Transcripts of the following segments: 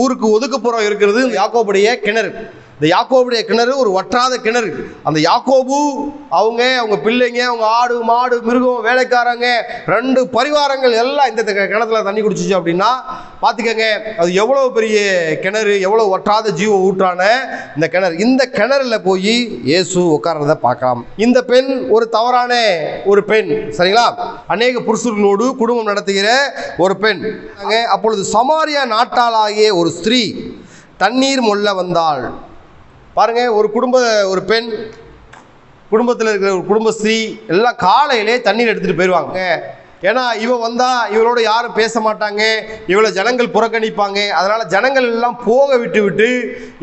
ஊருக்கு ஒதுக்குப்புறம் இருக்கிறது யாக்கோபுடைய கிணறு. இந்த யாக்கோபுடைய கிணறு ஒரு வற்றாத கிணறு. அந்த யாக்கோபு அவங்க அவங்க பிள்ளைங்க அவங்க ஆடு மாடு மிருகம் வேலைக்காரங்க ரெண்டு பரிவாரங்கள் எல்லாம் இந்த கிணத்துல தண்ணி குடிச்சிச்சு அப்படின்னா பார்த்துக்கங்க அது எவ்வளோ பெரிய கிணறு எவ்வளோ ஒற்றாத ஜீவ ஊற்றான இந்த கிணறு. இந்த கிணறுல போய் இயேசு உட்கார்றத பார்க்கலாம். இந்த பெண் ஒரு தவறான ஒரு பெண் சரிங்களா? அநேக புருஷர்களோடு குடும்பம் நடத்துகிற ஒரு பெண். அப்பொழுது சமாரியா நாட்டாளாகிய ஒரு ஸ்திரீ தண்ணீர் மொல்ல வந்தாள். பாருங்க ஒரு குடும்ப ஒரு பெண் குடும்பத்தில் இருக்கிற ஒரு குடும்ப ஸ்திரீ எல்லாம் காலையிலே தண்ணீர் எடுத்துகிட்டு போயிடுவாங்க ஏன்னா இவ வந்தா இவளோட யாரும் பேச மாட்டாங்க இவளை ஜனங்கள் புறக்கணிப்பாங்க. அதனால ஜனங்கள் எல்லாம் போக விட்டு விட்டு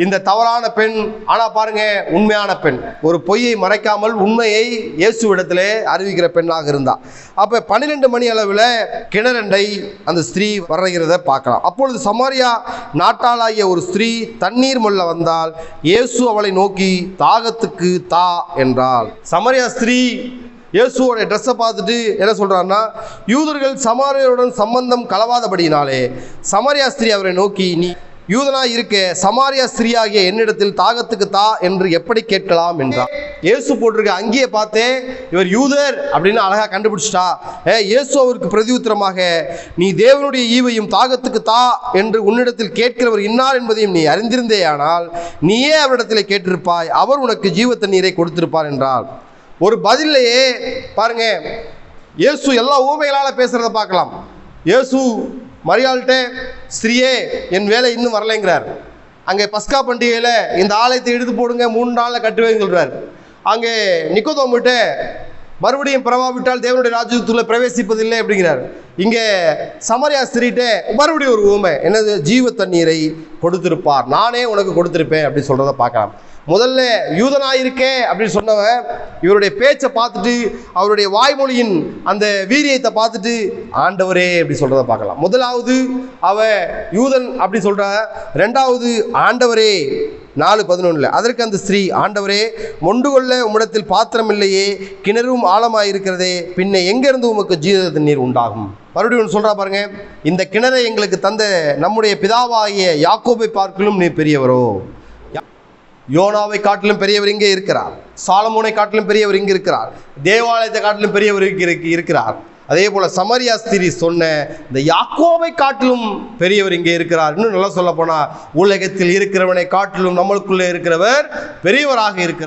இந்த தவறான பெண் ஆனா பாருங்க உண்மையான பெண். ஒரு பொய்யை மறைக்காமல் உண்மையை இயேசுவிடத்திலே அறிவிக்கிற பெண்ணாக இருந்தா. அப்ப பன்னிரெண்டு மணி அளவில் கிணறண்டை அந்த ஸ்திரீ வரைகிறத பார்க்கலாம். அப்பொழுது சமாரியா நாட்டாளாகிய ஒரு ஸ்திரீ தண்ணீர் மொல்ல வந்தால் இயேசு அவளை நோக்கி தாகத்துக்கு தா என்றாள். சமாரியா ஸ்திரீ இயேசுவோட ட்ரெஸ்ஸை பார்த்துட்டு என்ன சொல்கிறான்னா யூதர்கள் சமாரியருடன் சம்பந்தம் கலவாதபடியினாலே சமாரியா ஸ்திரீ அவரை நோக்கி நீ யூதனா இருக்க சமாரியா ஸ்திரீயாகிய என்னிடத்தில் தாகத்துக்கு தா என்று எப்படி கேட்கலாம்? என்றார். இயேசு போட்டிருக்க அங்கேயே பார்த்தே இவர் யூதர் அப்படின்னு அழகாக கண்டுபிடிச்சிட்டா. ஏ இயேசு அவருக்கு பிரதியுத்தரமாக நீ தேவனுடைய ஈவையும் தாகத்துக்கு தா என்று உன்னிடத்தில் கேட்கிறவர் இன்னார் என்பதையும் நீ அறிந்திருந்தேயானால் நீயே அவரிடத்தில் கேட்டிருப்பாய். அவர் உனக்கு ஜீவ தண்ணீரை கொடுத்திருப்பார் என்றார். ஒரு பதிலையே பாருங்க. இயேசு எல்லா ஊமைகளால் பேசுறத பார்க்கலாம். இயேசு மரியாள்கிட்ட ஸ்ரீயே என் வேலை இன்னும் வரலைங்கிறார். அங்கே பஸ்கா பண்டிகையில் இந்த ஆலயத்தை எடுத்து போடுங்க மூணு நாளில் கட்டுவேன்னு சொல்கிறார் அங்கே நிக்கோதோமிட்ட மறுபடியும் பிரபாவிட்டால் தேவனுடைய ராஜ்யத்துக்குள்ள பிரவேசிப்பதில்லை அப்படிங்கிறார். இங்கே சமரியா ஸ்திரீட்ட மறுபடியும் ஒரு ஊமை என்னது ஜீவ தண்ணீரை கொடுத்திருப்பார். நானே உனக்கு கொடுத்திருப்பேன் அப்படின்னு சொல்கிறத பார்க்கலாம். முதல்ல யூதனாயிருக்கே அப்படின்னு சொன்னவன் இவருடைய பேச்சை பார்த்துட்டு அவருடைய வாய்மொழியின் அந்த வீரியத்தை பார்த்துட்டு ஆண்டவரே அப்படி சொல்கிறத பார்க்கலாம். முதலாவது அவ யூதன் அப்படி சொல்ற ரெண்டாவது ஆண்டவரே நாலு பதினொன்றில் அதற்கு அந்த ஸ்திரீ ஆண்டவரே மொண்டு கொள்ள உம்மிடத்தில் பாத்திரம் இல்லையே கிணறும் ஆழமாயிருக்கிறதே பின்ன எங்கேருந்து உமக்கு ஜீவ தண்ணீர் உண்டாகும்? மறுபடியும் ஒன்று சொல்கிறா பாருங்க இந்த கிணறை எங்களுக்கு தந்த நம்முடைய பிதாவாகிய யாக்கோபை பார்க்கலும் நீ பெரியவரோ. யோனாவை காட்டிலும் பெரியவர் இங்கே இருக்கிறார் சாலமோனை காட்டிலும் பெரியவர் இங்கே இருக்கிறார் தேவாலயத்தை காட்டிலும் பெரியவர் இங்கே இருக்கிறார். அதே போல் சமரியா ஸ்திரி சொன்ன இந்த யாக்கோவை காட்டிலும் பெரியவர் இங்கே இருக்கிறார். இன்னும் நல்லா சொல்ல போனால் உலகத்தில் இருக்கிறவனை காட்டிலும் நம்மளுக்குள்ளே இருக்கிறவர் பெரியவராக இருக்கிறார்.